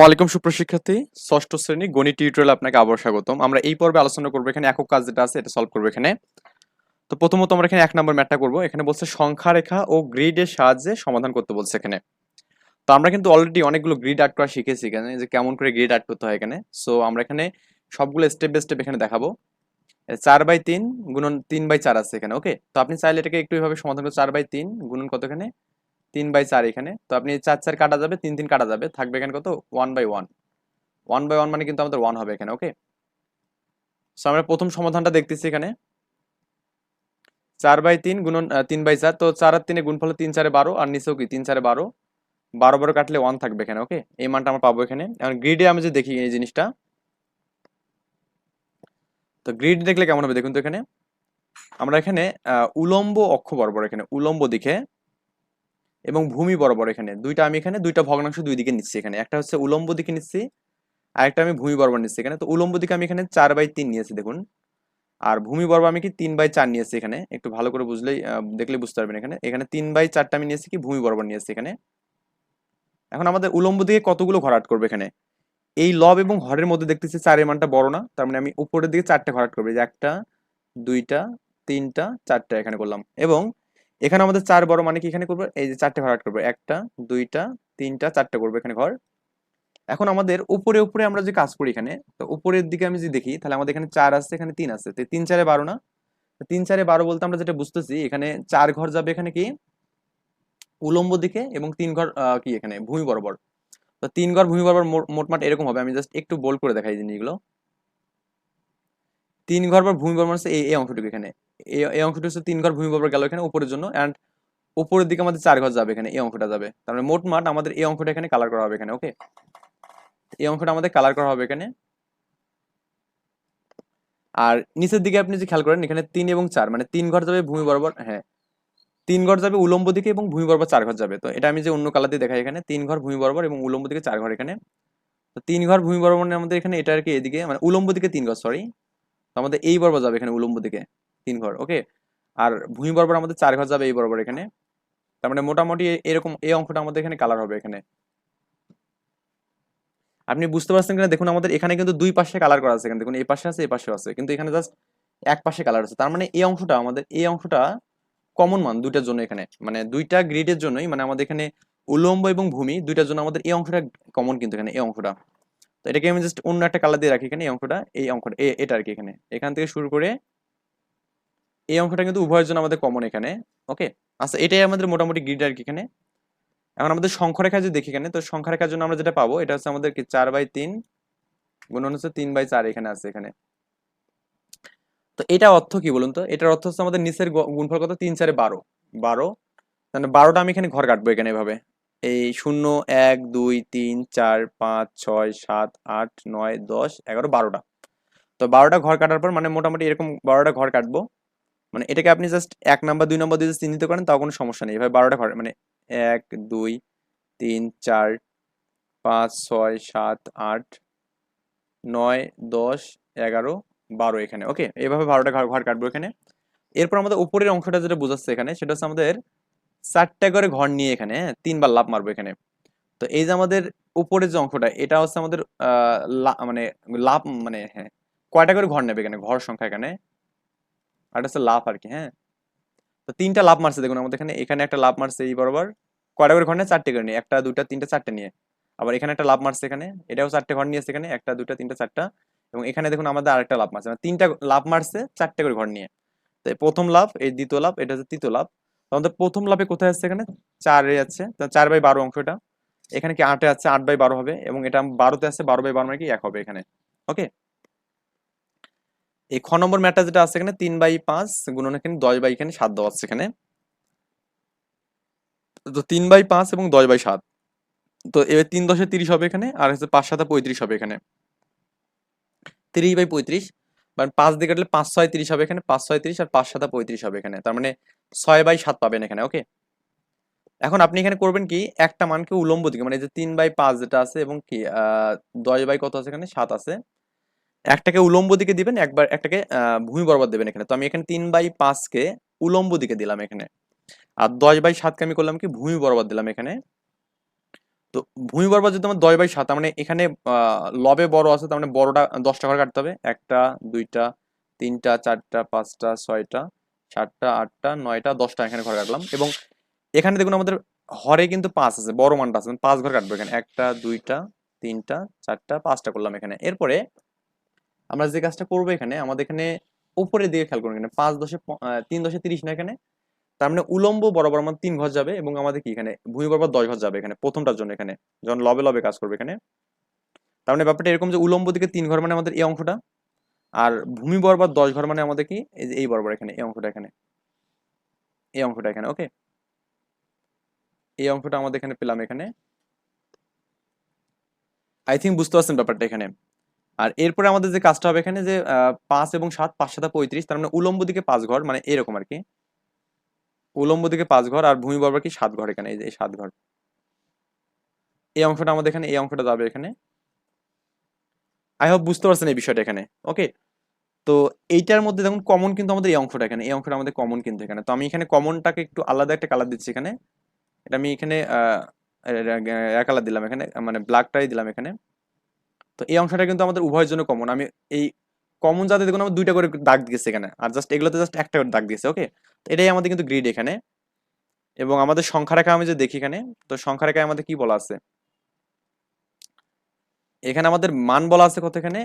আসসালামু আলাইকুম সুপ্রশিক্ষার্থী ষষ্ঠ শ্রেণি গণিত টিউটোরিয়াল আপনাকে আবার স্বাগতম। আমরা এই পর্বে আলোচনা করব এখানে একক কাজ যেটা আছে, এটা সলভ করব এখানে। তো প্রথমত আমরা এখানে এক নম্বর ম্যাটটা করব। এখানে বলছে সংখ্যা রেখা ও গ্রিডের সাহায্যে সমাধান করতে বলছে এখানে। তো আমরা কিন্তু অলরেডি অনেকগুলো গ্রিড আর্ট করা শিখেছি এখানে, যে কেমন করে গ্রিড আর্ট করতে হয় এখানে। সো আমরা এখানে সবগুলো স্টেপ বাই স্টেপ এখানে দেখাবো। চার বাই তিন গুণন তিন বাই চার আছে এখানে ওকে তো আপনি চাইলে এটাকে একটু এভাবে সমাধান করে চার বাই তিন গুণন কত এখানে? তিন বাই চার এখানে। তো আপনি চার চার কাটা যাবে, তিন তিন কাটা যাবে, থাকবে এখানে কত? One by one one by one মানে কিন্তু আমাদের ওয়ান হবে এখানে ওকে সো আমরা প্রথম সমাধানটা দেখতেছি এখানে। চার বাই তিন গুণন তিন বাই চার, তো চার আর তিনে গুণ ফলে তিন চারে বারো, আর নিচেও কি? তিন চারে বারো। বারো বারো কাটলে ওয়ান থাকবে এখানে ওকে এই মানটা আমরা পাবো এখানে। এখন গ্রিডে আমি যে দেখি এই জিনিসটা, তো গ্রিড দেখলে কেমন হবে? দেখুন তো এখানে। আমরা এখানে উলম্ব অক্ষ বরাবর এখানে, উলম্ব দিকে এবং ভূমি বরাবর এখানে। দুইটা আমি এখানে, দুইটা ভগ্নাংশ দুই দিকে নিচ্ছি এখানে। একটা হচ্ছে উলম্ব দিকে নিচ্ছি আর একটা আমি ভূমি বরাবর নিচ্ছি এখানে। তো উলম্ব দিকে আমি এখানে চার বাই তিন নিয়েছি, দেখুন। আর ভূমি বরাবর আমি কি তিন বাই চার নিয়েছি এখানে? একটু ভালো করে বুঝলেই দেখলে বুঝতে পারবেন এখানে। এখানে তিন বাই চারটা আমি নিয়েছি কি, ভূমি বরাবর নিয়েছি এখানে। এখন আমাদের উলম্ব দিকে কতগুলো ঘর আট করবে এখানে? এই লব এবং হরের মধ্যে দেখতেছি চারের মানটা বড় না, তার মানে আমি উপরের দিকে চারটে ঘর আট করব। একটা, দুইটা, তিনটা, চারটা এখানে করলাম। এবং এখানে আমাদের চার বড় মানে কি এখানে করব? এই যে চারটে আট করব। একটা, দুইটা, তিনটা, চারটে করব এখানে ঘর। এখন আমাদের উপরে উপরে আমরা যে কাজ করি এখানে, তো উপরের দিকে আমি যদি দেখি, তাহলে আমাদের এখানে চার আছে, এখানে তিন আছে। তো তিন চারে বারো না? তিন চারে বারো বলতে আমরা যেটা বুঝতেছি, এখানে চার ঘর যাবে এখানে কি? উলম্ব দিকে এবং তিন ঘর কি এখানে? ভূমি বরাবর। তো তিন ঘর, ভূমি বরাবর মোট- মোটমাট এরকম হবে। আমি জাস্ট একটু বোল্ড করে দেখাই জিনিসগুলো। তিন ঘর বা ভূমি বরাবর এই এই অংশটুকু এখানে। এই অংশটুকু হচ্ছে তিন ঘর ভূমি বরাবর গেল এখানে উপরের জন্য অ্যান্ড উপরের দিকে আমাদের চার ঘর যাবে এখানে, এই অংশটা যাবে। তার মানে মোটমাট আমাদের এই অংশটা এখানে কালার করা হবে এখানে ওকে এই অংশটা আমাদের কালার করা হবে এখানে। আর নিচের দিকে আপনি যে খেয়াল করেন, এখানে তিন এবং চার মানে তিন ঘর যাবে ভূমি বরাবর হ্যাঁ। তিন ঘর যাবে উলম্ব দিকে এবং ভূমি বরাবর চার ঘর যাবে। তো এটা আমি যে অন্য কালার দিয়ে দেখাই এখানে, তিন ঘর ভূমি বরাবর এবং উলম্ব দিকে চার ঘর এখানে। তো তিন ঘর ভূমি বরাবর মানে আমাদের এখানে এটা আর কি এদিকে মানে উলম্ব দিকে তিন ঘর সরি তো আমাদের এই বরাবর যাবে এখানে উলম্ব দিকে। তিন ঘর ওকে আর ভূমি বরাবর আমাদের চার ঘর যাবে এই বরাবর এখানে। তার মানে মোটামুটি এরকম, এই অংশটা আমাদের এখানে কালার হবে এখানে। আপনি বুঝতে পারছেন কিনা? দেখুন, আমাদের এখানে কিন্তু দুই পাশে কালার করা আছে এখানে। দেখুন, এই পাশে আছে, এই পাশে আছে। কিন্তু এখানে জাস্ট এক পাশে কালার আছে। তার মানে এই অংশটা আমাদের, এই অংশটা কমন মান দুইটার জন্য এখানে। মানে দুইটা গ্রিডের জন্যই মানে আমাদের এখানে উলম্ব এবং ভূমি, দুইটার জন্য আমাদের এই অংশটা কমন কিন্তু এখানে, এই অংশটা। তো এটাকে আমি জাস্ট অন্য একটা কালার দিয়ে রাখি এখানে, এই অংশটা এই অংশটা এটা আর কি এখানে। এখান থেকে শুরু করে এই অংশটা কিন্তু উভয়ের জন্য আমাদের কমন এখানে ওকে আচ্ছা এটাই আমাদের মোটামুটি গ্রিড আর কি এখানে। এখন আমাদের সংখ্যা রেখা যদি দেখি এখানে, তো সংখ্যা রেখার জন্য আমরা যেটা পাবো, এটা হচ্ছে আমাদের কি, চার বাই তিন গুণন হচ্ছে তিন বাই চার এখানে আছে এখানে। তো এটা অর্থ কি বলুন তো? এটার অর্থ হচ্ছে আমাদের নিচের গুণফল কত? তিন চারে বারো। বারো মানে বারোটা আমি এখানে ঘর কাটবো এখানে এভাবে। এই শূন্য, এক, দুই, তিন, চার, পাঁচ, ছয়, সাত, আট, নয়, দশ, এগারো, বারোটা। তো বারোটা ঘর কাটার পর মানে মোটামুটি এরকম বারোটা ঘর কাটবো। মানে এটাকে আপনি জাস্ট এক নাম্বার দুই নাম্বার দিয়ে চিহ্নিত করেন তাও কোনো সমস্যা নেই। এভাবে বারোটা ঘর মানে এক দুই তিন চার পাঁচ ছয় সাত আট নয় দশ এগারো বারো এখানে। ওকে? এভাবে বারোটা ঘর ঘর কাটবো এখানে। এরপর আমাদের উপরের অংশটা যেটা বোঝাচ্ছে এখানে সেটা হচ্ছে আমাদের চারটা করে ঘর নিয়ে এখানে হ্যাঁ, তিনবার লাভ মারবো এখানে। তো এই যে আমাদের উপরের যে অংশটা এটা হচ্ছে আমাদের মানে লাভ মানে হ্যাঁ কয়টা করে ঘর নেবে এখানে? ঘর সংখ্যা এখানে আর লাভ আর কি হ্যাঁ? তো তিনটা লাভ মারছে দেখুন আমাদের এখানে। এখানে একটা লাভ মারছে এই বরাবর। কয়টা করে ঘর নিয়ে? চারটে করে নিয়ে। একটা দুটা তিনটা, চারটে নিয়ে। আবার এখানে একটা লাভ মারছে এখানে। এটাও চারটে ঘর নিয়েছে এখানে। একটা দুটা তিনটা, চারটা। এবং এখানে দেখুন আমাদের আরেকটা লাভ মারছে। মানে তিনটা লাভ মারছে, চারটে করে ঘর নিয়ে। তো প্রথম লাভ এই দ্বিতীয় লাভ এটা হচ্ছে তৃতীয় লাভ আমাদের প্রথম লাভে কোথায় আসছে এখানে? চারে আছে। চার বাই বারো অংশটা এখানে কি আটে আছে? আট বাই বারো হবে। এবং এটা বারোতে আছে। বারো বাই বারো মানে কি? এক হবে এখানে। ওকে? এই খ নম্বর ম্যাটটা যেটা আছে এখানে তিন বাই পাঁচ গুণন এখানে দশ বাই এখানে সাত দেওয়া আছে এখানে। তো তিন বাই পাঁচ এবং দশ বাই সাত। তো এবার তিন দশে তিরিশ হবে এখানে, আর হচ্ছে পাঁচ সাথে পঁয়ত্রিশ হবে এখানে। তিরিশ বাই পঁয়ত্রিশ মানে পাঁচ দিয়ে কাটলে পাঁচ ছয় তিরিশ হবে এখানে, পাঁচ ছয় তিরিশ আর পাঁচ সাথে পঁয়ত্রিশ হবে এখানে। তার মানে ছয় বাই সাত পাবেন এখানে, ওকে? এখন আপনি এখানে করবেন কি, একটা মানকে উলম্ব দিকে মানে যে তিন বাই পাঁচ যেটা আছে এবং কি দশ বাই কত আছে এখানে? সাত আছে। একটাকে উলম্ব দিকে দিবেন, একবার একটাকে ভূমি বরাবর দেবেন এখানে। তো আমি এখানে তিন বাই পাঁচকে উলম্ব দিকে দিলাম এখানে। আর দশ বাই সাতকে আমি করলাম কি? ভূমি বরাবর দিলাম এখানে। তো ভূমি বরাবর যদি তোমার দশ বাই সাত মানে এখানে লবে বড় আছে, তার মানে বড়টা দশটা ঘর কাটতে হবে। একটা, দুইটা, তিনটা, চারটা, পাঁচটা, ছয়টা, সাতটা, আটটা, নয়টা, দশটা এখানে ঘর কাটলাম। এবং এখানে দেখুন আমাদের হরে কিন্তু পাঁচ আছে, বড় মানটা আছে। পাঁচ ঘর কাটবো এখানে। একটা, দুইটা, তিনটা, চারটা, পাঁচটা করলাম এখানে। এরপরে আমরা যে কাজটা করব এখানে, আমাদের এখানে উপরের দিকে খেয়াল করুন এখানে, পাঁচ দশে তিন দশে তিরিশ না এখানে, তার মানে উলম্ব বরাবর আমাদের তিন ঘর যাবে এবং আমাদের কি এখানে, ভূমি বরাবর দশ ঘর যাবে এখানে, প্রথমটার জন্য এখানে, যখন লবে লবে কাজ করবে এখানে। তার মানে ব্যাপারটা এরকম যে উলম্ব দিকে তিন ঘর মানে আমাদের এই অংশটা, আর ভূমি বরাবর দশ ঘর মানে আমাদের কি, এই বরাবর এখানে, এই অংশটা এখানে, এই অংশটা এখানে ওকে এই অংশটা আমাদের এখানে পেলাম এখানে। আই থিঙ্ক বুঝতে পারছেন ব্যাপারটা এখানে। আর এরপরে আমাদের যে কাজটা হবে এখানে যে পাঁচ এবং সাত, পাঁচ, সাতা পঁয়ত্রিশ, তার মানে উলম্ব দিকে পাঁচ ঘর মানে এরকম আর কি। উলম্ব দিকে পাঁচ ঘর আর ভূমি বরাবর কি সাত ঘর এখানে, এই যে সাত ঘর। এই অংশটা আমাদের এখানে, এই অংশটা যাবে এখানে। আই হোপ বুঝতে পারছেন এই বিষয়টা এখানে ওকে তো এইটার মধ্যে দেখুন কমন কিন্তু আমাদের এই অংশটা এখানে, এই অংশটা আমাদের কমন কিন্তু এখানে। তো আমি এখানে কমনটাকে একটু আলাদা একটা কালার দিচ্ছি এখানে। এটা আমি এখানে এক কালার দিলাম এখানে মানে ব্ল্যাকটাই দিলাম এখানে। তো এই অংশটা কিন্তু আমাদের উভয়ের জন্য কমন আমি এই কমন যাতে দেখুন, আমার দুইটা করে দাগ দিয়েছে এখানে। আর জাস্ট এগুলোতে জাস্ট একটা করে দাগ দিয়েছে ওকে তো এটাই আমাদের কিন্তু গ্রিড এখানে। এবং আমাদের সংখ্যা রেখা আমি যে দেখি এখানে, তো সংখ্যা রেখায় আমাদের কি বলা আছে? এখানে আমাদের মান বলা আছে কত এখানে?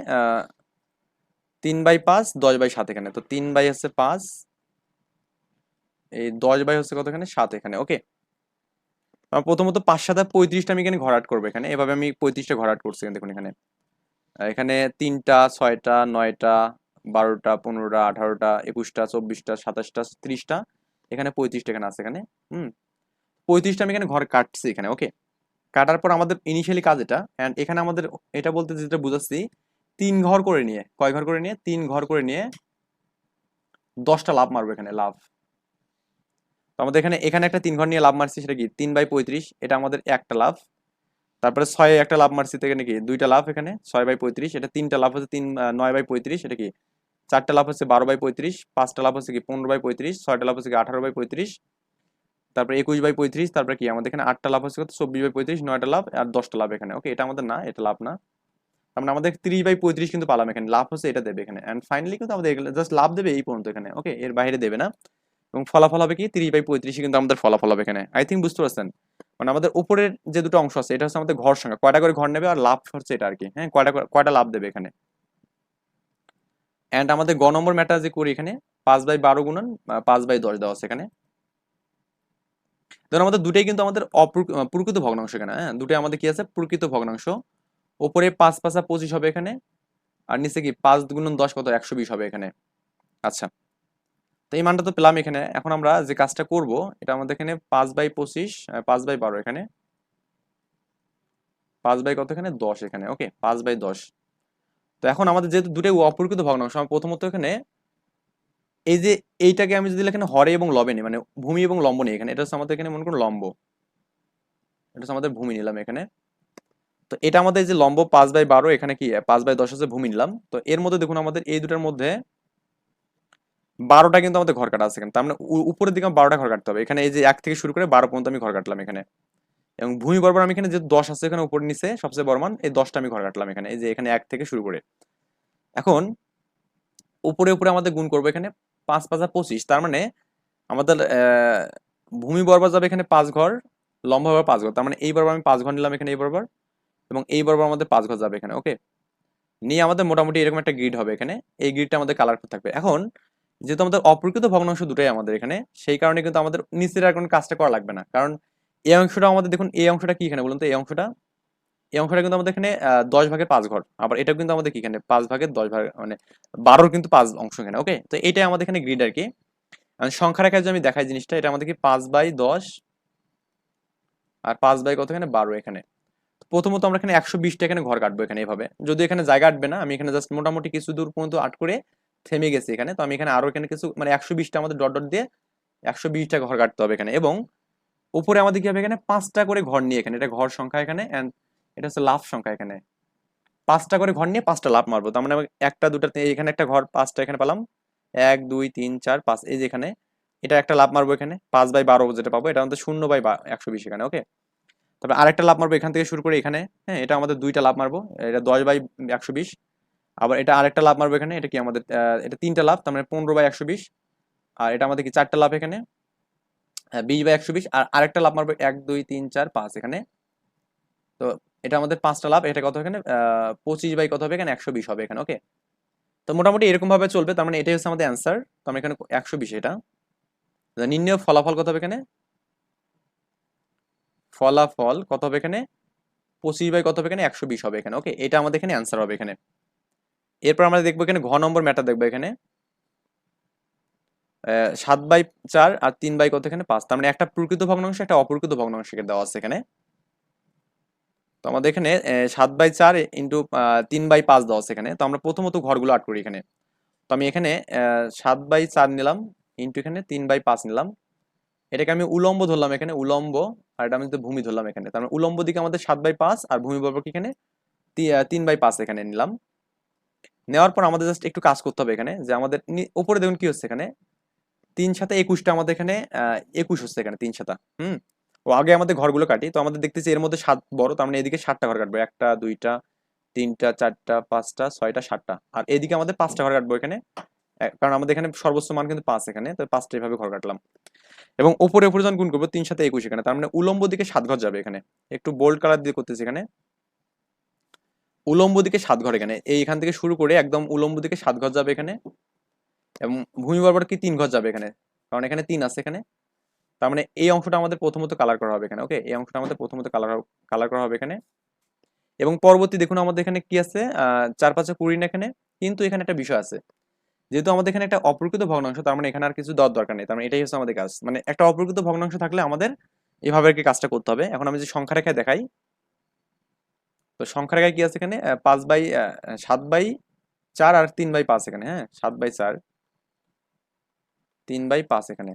তিন বাই পাঁচ, দশ বাই সাত এখানে। তো তিন বাই হচ্ছে পাঁচ, এই দশ বাই হচ্ছে কত এখানে? সাত এখানে ওকে প্রথমত পাঁচ সাথে পঁয়ত্রিশটা আমি এখানে ঘরাট করব এখানে। এভাবে আমি পঁয়ত্রিশটা ঘরাট করছি দেখুন এখানে। এখানে তিনটা, ছয়টা, নয়টা, বারোটা, পনেরোটা, আঠারোটা, একুশটা, চব্বিশটা, সাতাশটা, ত্রিশটা, এখানে পঁয়ত্রিশটা এখানে আছে এখানে, হুম। পঁয়ত্রিশটা আমি এখানে ঘর কাটছি এখানে ওকে কাটার পর আমাদের ইনিশিয়ালি কাজ এটা অ্যান্ড এখানে আমাদের এটা বলতে যেটা বুঝাচ্ছি, তিন ঘর করে নিয়ে, কয় ঘর করে নিয়ে? তিন ঘর করে নিয়ে দশটা লাভ মারবো এখানে লাভ তো আমাদের এখানে এখানে একটা তিন ঘর নিয়ে লাভ মারছি, সেটা কি? তিন বাই পঁয়ত্রিশ, এটা আমাদের একটা লাভ তারপরে ছয় একটা লাভ মারছি থেকে এখানে কি দুইটা লাভ এখানে, ছয় বাই পঁয়ত্রিশ, এটা তিনটা লাভ হচ্ছে তিন নয় বাই পঁয়ত্রিশ, এটা কি? চারটা লাভ হচ্ছে বারো বাই পঁয়ত্রিশ, পাঁচটা লাভ হচ্ছে কি পনেরো বাই পঁয়ত্রিশ, ছয়টা লাভ হচ্ছে কি আঠারো বাই পঁয়ত্রিশ, তারপরে একুশ বাই পঁয়ত্রিশ, তারপরে কি? আমাদের এখানে আটটা লাভ হচ্ছে কত? চব্বিশ বাই পঁয়ত্রিশ, নয়টা লাভ আর দশটা লাভ এখানে। ওকে এটা আমাদের না, এটা লাভ না। তার মানে আমাদের তিরিশ বাই পঁয়ত্রিশ কিন্তু পালাম এখানে লাভ হচ্ছে এটা দেবে এখানে। অ্যান্ড ফাইনালি কিন্তু আমাদের জাস্ট লাভ দেবে এই পর্যন্ত এখানে। ওকে এর বাইরে দেবে না। এবং ফলাফল হবে কি? তিরিশ বাই পঁয়ত্রিশে কিন্তু আমাদের ফলাফল হবে এখানে। আই থিঙ্ক বুঝতে পারছেন? মানে আমাদের উপরের যে দুটো অংশ আছে এটা হচ্ছে আমাদের ঘর সংখ্যা। কয়টা করে ঘর নেবে আর লাভ হচ্ছে এটা আর কি হ্যাঁ কয়টা কয়টা লাভ দেবে এখানে? অ্যান্ড আমাদের গ নম্বর ম্যাটার যে করি এখানে পাঁচ বাই বারো গুণন পাঁচ বাই দশ দেওয়া আছে এখানে। ধরুন আমাদের দুটাই কিন্তু আমাদের অপ্রক- আহ, প্রকৃত ভগ্নাংশ এখানে হ্যাঁ? দুটাই আমাদের কি আছে? প্রকৃত ভগ্নাংশ। ওপরে পাঁচ পাঁচা পঁচিশ হবে এখানে আর নিচে কি? পাঁচ গুণন দশ কত? একশো বিশ হবে এখানে। আচ্ছা। তো এই মানটা তো পেলাম এখানে। এখন আমরা যে কাজটা করব, এটা আমাদের এখানে পাঁচ বাই পঁচিশ পাঁচ বাই বারো এখানে। পাঁচ বাই কত এখানে? দশ এখানে। ওকে, পাঁচ বাই দশ। তো এখন আমাদের যেহেতু দুটাই অপ্রকৃত ভগ্নাংশ, আমি প্রথমত এখানে এই যে এইটাকে আমি যদি এখানে হরে এবং লবে নিই মানে ভূমি এবং লম্ব নিই এখানে, এটা হচ্ছে আমাদের এখানে মনে করুন লম্ব। এটা হচ্ছে আমাদের ভূমি নিলাম এখানে। তো এটা আমাদের যে লম্ব পাঁচ বাই বারো এখানে কি, পাঁচ বাই দশ হচ্ছে ভূমি নিলাম। তো এর মধ্যে দেখুন আমাদের এই দুটার মধ্যে বারোটা কিন্তু আমাদের ঘর কাটা আছে এখানে। তার মানে উপরের দিকে আমার বারোটা ঘর কাটতে হবে। এখানে এই যে এক থেকে শুরু করে বারো পর্যন্ত আমি ঘর কাটলাম এখানে। এবং ভূমি বরাবর আমি এখানে যে দশ আছে এখানে উপর নিচে সবচেয়ে বড় মান, এই দশটা আমি ঘর কাটলাম এখানে। এই যে এখানে এক থেকে শুরু করে। এখন উপরে উপরে আমাদের গুণ করব এখানে পাঁচ পাঁচা পঁচিশ। তার মানে আমাদের ভূমি বরাবর যাবে এখানে পাঁচ ঘর, লম্বা বরাবর পাঁচ ঘর। তার মানে এই বরাবর আমি পাঁচ ঘর নিলাম এখানে এই বরাবর। এবং এই বরাবর আমাদের পাঁচ ঘর যাবে এখানে ওকে নিয়ে আমাদের মোটামুটি এরকম একটা গ্রিড হবে এখানে। এই গ্রিডটা আমাদের কালারফুল থাকবে। এখন যেহেতু আমাদের অপ্রকৃত ভগ্নাংশ দুটোই আমাদের এখানে, সেই কারণে কিন্তু আমাদের নিচের আর কোনো কাজটা করা লাগবে না। কারণ এই অংশটা আমাদের, দেখুন এই অংশটা কি এখানে বলুন তো? এই অংশটা এই অংশটা কিন্তু আমাদের এখানে দশ ভাগের পাঁচ ঘর। আবার এটাও কিন্তু আমাদের কি এখানে? পাঁচ ভাগের দশ ভাগ মানে বারোর কিন্তু পাঁচ অংশ এখানে ওকে তো এটাই আমাদের এখানে গ্রিড আর কি। আর সংখ্যা রেখায় যদি আমি দেখাই জিনিসটা, এটা আমাদের কি পাঁচ বাই দশ আর পাঁচ বাই কত এখানে? বারো এখানে। প্রথমত আমরা এখানে একশো বিশটা এখানে ঘর কাটবো এখানে এভাবে। যদি এখানে জায়গা আটবে না, আমি এখানে জাস্ট মোটামুটি কিছু দূর পর্যন্ত আট করে থেমে গেছি এখানে। তো আমি এখানে আরও এখানে কিছু মানে একশো বিশটা আমাদের ডট ডট দিয়ে একশো বিশটা ঘর কাটতে হবে এখানে। এবং উপরে আমাদের কি হবে এখানে? পাঁচটা করে ঘর নিয়ে এখানে। এটা ঘর সংখ্যা এখানে অ্যান্ড এটা হচ্ছে লাভ সংখ্যা এখানে। পাঁচটা করে ঘর নিয়ে পাঁচটা লাভ মারবো। তার মানে একটা, দুটা এখানে একটা ঘর, পাঁচটা এখানে পেলাম। এক, দুই, তিন, চার, পাঁচ, এই যে এখানে। এটা একটা লাভ মারবো এখানে। পাঁচ বাই বারো যেটা পাবো। এটা আমাদের শূন্য বাই একশো বিশ এখানে ওকে তো তবে আরেকটা লাভ মারবো এখান থেকে শুরু করে এখানে। হ্যাঁ এটা আমাদের দুইটা লাভ মারবো। এটা দশ বাই একশো বিশ। আবার এটা আরেকটা লাভ মারবো এখানে, এটা কি আমাদের এটা তিনটা লাভ তার মানে পনেরো বাই একশো বিশ। আর এটা আমাদের কি চারটা লাভ এখানে? বিশ বাই একশো বিশ, আর আরেকটা লাভ মারবো এক, দুই, তিন, চার, পাঁচ এখানে। তো এটা আমাদের পাঁচটা লাভ এটা কত এখানে? পঁচিশ বাই কত হবে এখানে? একশো বিশ হবে এখানে ওকে তো মোটামুটি এরকম ভাবে চলবে, তার মানে এটাই হচ্ছে আমাদের অ্যান্সার তো আমরা এখানে একশো বিশ এটা। নির্ণয় ফলাফল কত হবে এখানে? ফলাফল কত হবে এখানে? পঁচিশ বাই কত হবে এখানে? একশো বিশ হবে এখানে ওকে এটা আমাদের এখানে অ্যান্সার হবে এখানে। এরপর আমরা দেখব এখানে ঘ নম্বর ম্যাটার দেখব এখানে। সাত বাই চার আর তিন বাই কত এখানে? পাঁচ। তার মানে একটা প্রকৃত ভগ্নাংশ, একটা অপ্রকৃত ভগ্নাংশ দেওয়া আছে এখানে। তো আমাদের এখানে সাত বাই চার ইন্টু তিন বাই পাঁচ দেওয়া আছে এখানে। তো আমরা প্রথমত ঘরগুলো আট করি এখানে। তো আমি এখানে সাত বাই চার নিলাম ইন্টু এখানে তিন বাই পাঁচ নিলাম। এটাকে আমি উলম্ব ধরলাম এখানে, উলম্ব, আর এটা আমি ভূমি ধরলাম এখানে। তার মানে উলম্ব দিকে আমাদের সাত বাই পাঁচ আর ভূমি বর্বক এখানে তিন বাই পাঁচ এখানে নিলাম। নেওয়ার পর আমাদের জাস্ট একটু কাজ করতে হবে এখানে, যে আমাদের উপরে দেখুন কি হচ্ছে এখানে? তিন সাথে একুশটা আমাদের এখানে একুশ হচ্ছে এখানে তিন সাথা হুম? ও আগে আমাদের ঘরগুলো কাটি, তো আমাদের দেখতেছি এর মধ্যে সাত বড়, তার মানে এদিকে সাতটা ঘর কাটবো, একটা, দুইটা, তিনটা, চারটা, পাঁচটা, ছয়টা, সাতটা, আর এদিকে আমাদের পাঁচটা ঘর কাটবো এখানে কারণ আমাদের এখানে সর্বোচ্চ মান কিন্তু পাঁচ এখানে, তো পাঁচটা এভাবে ঘর কাটলাম। এবং উপরে উপরে যখন গুণ করব, তিন সাথে একুশ এখানে, তার মানে উলম্ব দিকে সাত ঘর যাবে এখানে, একটু বোল্ড কালার দিয়ে করতেছি এখানে। উলম্ব দিকে সাত ঘর এখানে। এই এখান থেকে শুরু করে একদম উলম্ব দিকে সাত ঘর যাবে এখানে এবং ভূমি বরাবর কি তিন ঘর যাবে এখানে? কারণ এখানে তিন আছে এখানে। তার মানে এই অংশটা আমাদের প্রথমত কালার করা হবে এখানে ওকে এই অংশটা আমাদের প্রথমত কালার কালার করা হবে এখানে। এবং পরবর্তী দেখুন আমাদের এখানে কি আছে? চার পাঁচে কুড়ি না এখানে? কিন্তু এখানে একটা বিষয় আছে। যেহেতু আমাদের এখানে একটা অপ্রকৃত ভগ্নাংশ, তার মানে এখানে আর কিছু দেওয়ার দরকার নেই। তার মানে এটাই হচ্ছে আমাদের কাজ। মানে একটা অপ্রকৃত ভগ্নাংশ থাকলে আমাদের এভাবে আর কি কাজটা করতে হবে। এখন আমি যে সংখ্যা রেখায় দেখাই তো সংখ্যার রেখায় কি আছে এখানে? পাঁচ বাই সাত বাই চার আর তিন বাই পাঁচ এখানে হ্যাঁ? সাত বাই চার। তিন বাই পাঁচ এখানে।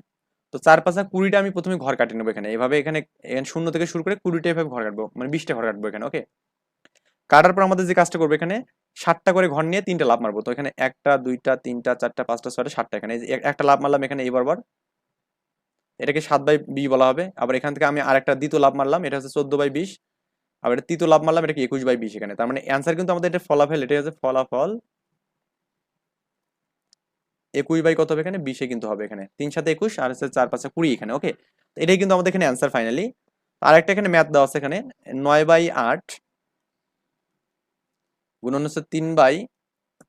তো চার পাঁচা কুড়িটা আমি প্রথমে ঘর কাটিয়ে নেব এখানে। এভাবে এখানে এখানে শূন্য থেকে শুরু করে কুড়িটা এভাবে ঘর কাটবো মানে বিশটা ঘর কাটবো এখানে ওকে কাটার পর আমাদের যে কাজটা করব এখানে, সাতটা করে ঘর নিয়ে তিনটা লাভ মারবো। তো এখানে একটা, দুইটা, তিনটা, চারটা, পাঁচটা, ছয়টা, সাতটা এখানে। একটা লাভ মারলাম এখানে এই বরাবর। এটাকে সাত বাই বিশ বলা হবে। আবার এখান থেকে আমি আরেকটা দ্বিতীয় লাভ মারলাম, এটা হচ্ছে চোদ্দ বাই বিশ। আবার এটা তৃতীয় লাভ মারলাম, এটাকে একুশ বাই বিশ এখানে। তার মানে অ্যান্সার কিন্তু আমাদের এটা ফলাফল, এটাই হচ্ছে ফলাফল। একুশ বাই কত হবে এখানে? বিশে কিন্তু হবে এখানে। তিন সাথে একুশ, আর হচ্ছে চার পাঁচে কুড়ি এখানে ওকে এটাই কিন্তু আমাদের এখানে অ্যান্সার ফাইনালি আর একটা এখানে ম্যাথ দেওয়া আছে এখানে, নয় বাই আট গুণন হচ্ছে তিন বাই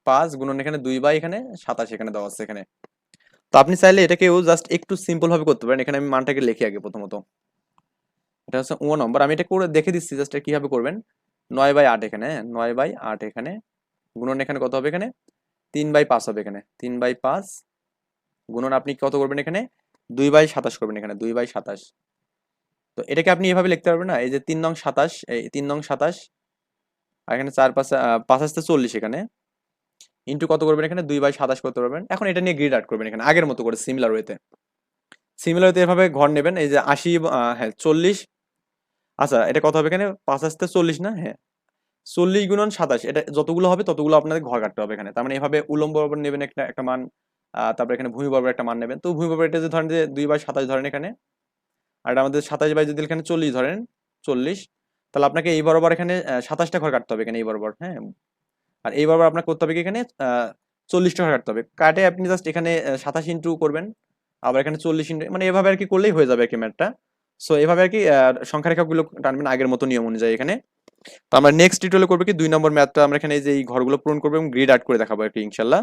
পাঁচ, গুণন এখানে দুই বাই এখানে সাতাশ এখানে দেওয়া আছে এখানে। তো আপনি চাইলে এটাকেও জাস্ট একটু সিম্পল ভাবে করতে পারেন। এখানে আমি মানটাকে লিখে আগে প্রথমত। এটা হচ্ছে ও নম্বর। আমি এটা করে দেখে দিচ্ছি জাস্ট কীভাবে করবেন। নয় বাই আট এখানে? নয় বাই আট এখানে। গুণন এখানে কত হবে এখানে? তিন বাই পাঁচ হবে এখানে। তিন বাই পাঁচ গুণন আপনি কত করবেন এখানে? দুই বাই সাতাশ করবেন এখানে দুই বাই সাতাশ। তো এটাকে আপনি এভাবে লিখতে পারবেন না এই যে তিন নং সাতাশ এই তিন নং সাতাশ আর এখানে চার পাঁচ আহ, পাঁচ আসতে চল্লিশ এখানে। ইন্টু কত করবেন এখানে? দুই বাই সাতাশ করতে পারবেন। এখন এটা নিয়ে গ্রিড আউট করবেন এখানে আগের মতো করে সিমিলার ওয়েতে সিমিলার ওয়েতে এভাবে ঘর নেবেন এই যে আশি হ্যাঁ চল্লিশ আচ্ছা এটা কত হবে এখানে? পাঁচ আসতে চল্লিশ না? হ্যাঁ। চল্লিশ গুণন সাতাশ, এটা যতগুলো হবে ততগুলো আপনাদের ঘর কাটতে হবে এখানে। তার মানে এভাবে উলম্ব বরাবর নেবেন একটা একটা মান তারপরে এখানে ভূমি বরাবর একটা মান নেবেন। তো ভূমি বরাবর এটা যে ধরেন যে দুই বাই সাতাশ ধরেন এখানে, আর আমাদের সাতাশ বাই যদি এখানে চল্লিশ ধরেন, চল্লিশ, তাহলে আপনাকে এই বরাবর এখানে সাতাশটা ঘর কাটতে হবে এখানে এই বরাবর হ্যাঁ? আর এই বরাবর আপনার করতে হবে কি এখানে? চল্লিশটা ঘর কাটতে হবে। কাটে আপনি জাস্ট এখানে সাতাশ ইন্টু করবেন, আবার এখানে চল্লিশ ইন্টু মানে এভাবে আর কি করলেই হয়ে যাবে আর কি ম্যাথটা সো এভাবে আর কি সংখ্যা রেখাগুলো টানবেন আগের মতো নিয়ম অনুযায়ী এখানে। তো আমরা নেক্সট ডিটেলে করব কি, দুই নম্বর ম্যাথটা আমরা এখানে যে এই ঘরগুলো পূরণ করব এবং গ্রিড আর্ট করে দেখাবো আর কি ইনশাল্লাহ।